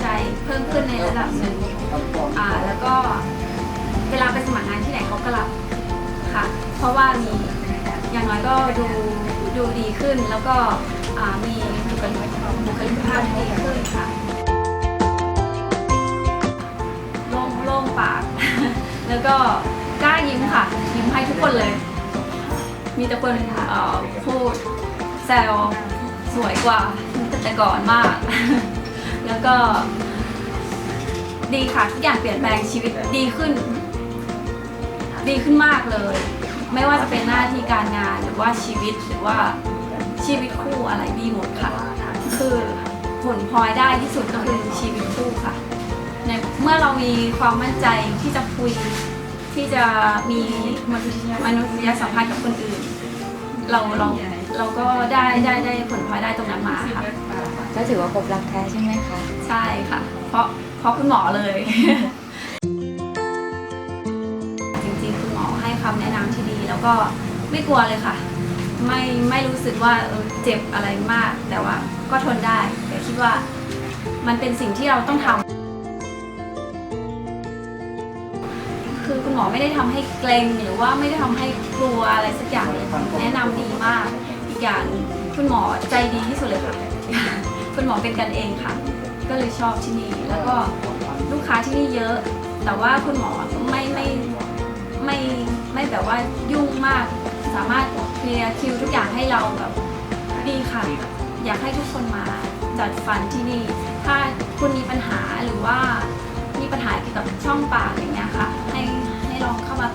ใจเพิ่มขึ้นในระดับหนึ่งอ่าแล้วก็เวลาไปสมัครงานที่ไหนเขาก็รับค่ะ เพราะว่ามีอย่างน้อยก็ดูดูดีขึ้นแล้วก็มีบุคลิกภาพที่ดีขึ้นค่ะโล่งโล่งปาก แล้วก็กล้ายิ้มค่ะ ยิ้มให้ทุกคนเลย มีแต่คนเอ่อพูดแซวสวยกว่าแต่ก่อนมาก แล้วก็ ดีค่ะทุกอย่างเปลี่ยนแปลงชีวิตดีขึ้น ดีขึ้นมากเลย ไม่ว่าจะเป็นหน้าที่การงานหรือว่าชีวิตหรือว่าชีวิตคู่อะไรดีหมดค่ะ คือผลพลอยได้ที่สุดก็คือชีวิตคู่ค่ะในเมื่อเรามีความมั่นใจที่จะคุยที่จะมีมนุษยสัมพันธ์กับคนอื่น เราเรา เราก็ได้ได้ได้ผลพลอยได้ตรงนั้นมาค่ะ ก็ถือว่าพบรักแท้ใช่ไหมคะ ใช่ค่ะ เพราะเพราะคุณหมอเลย จริงๆคุณหมอให้คำแนะนำที่ดี แล้วก็ไม่กลัวเลยค่ะ ไม่ไม่รู้สึกว่าเออเจ็บอะไรมาก แต่ว่าก็ทนได้แต่คิดว่ามันเป็นสิ่งที่เราต้องทำคือคุณหมอไม่ได้ทำให้เกรงหรือว่าไม่ได้ทำให้กลัวอะไรสักอย่างเลยแนะนำดีมาก อย่างคุณหมอใจดีที่สุดเลยค่ะ คุณหมอเป็นกันเองค่ะ ก็เลยชอบที่นี่ แล้วก็ลูกค้าที่นี่เยอะ แต่ว่าคุณหมอไม่ไม่ไม่ไม่แบบว่ายุ่งมาก สามารถเคลียร์คิวทุกอย่างให้เราแบบดีค่ะ อยากให้ทุกคนมาจัดฟันที่นี่ ถ้าคุณมีปัญหาหรือว่ามีปัญหาเกี่ยวกับช่องปากอย่างเงี้ยค่ะ ให้ให้ลองเข้ามา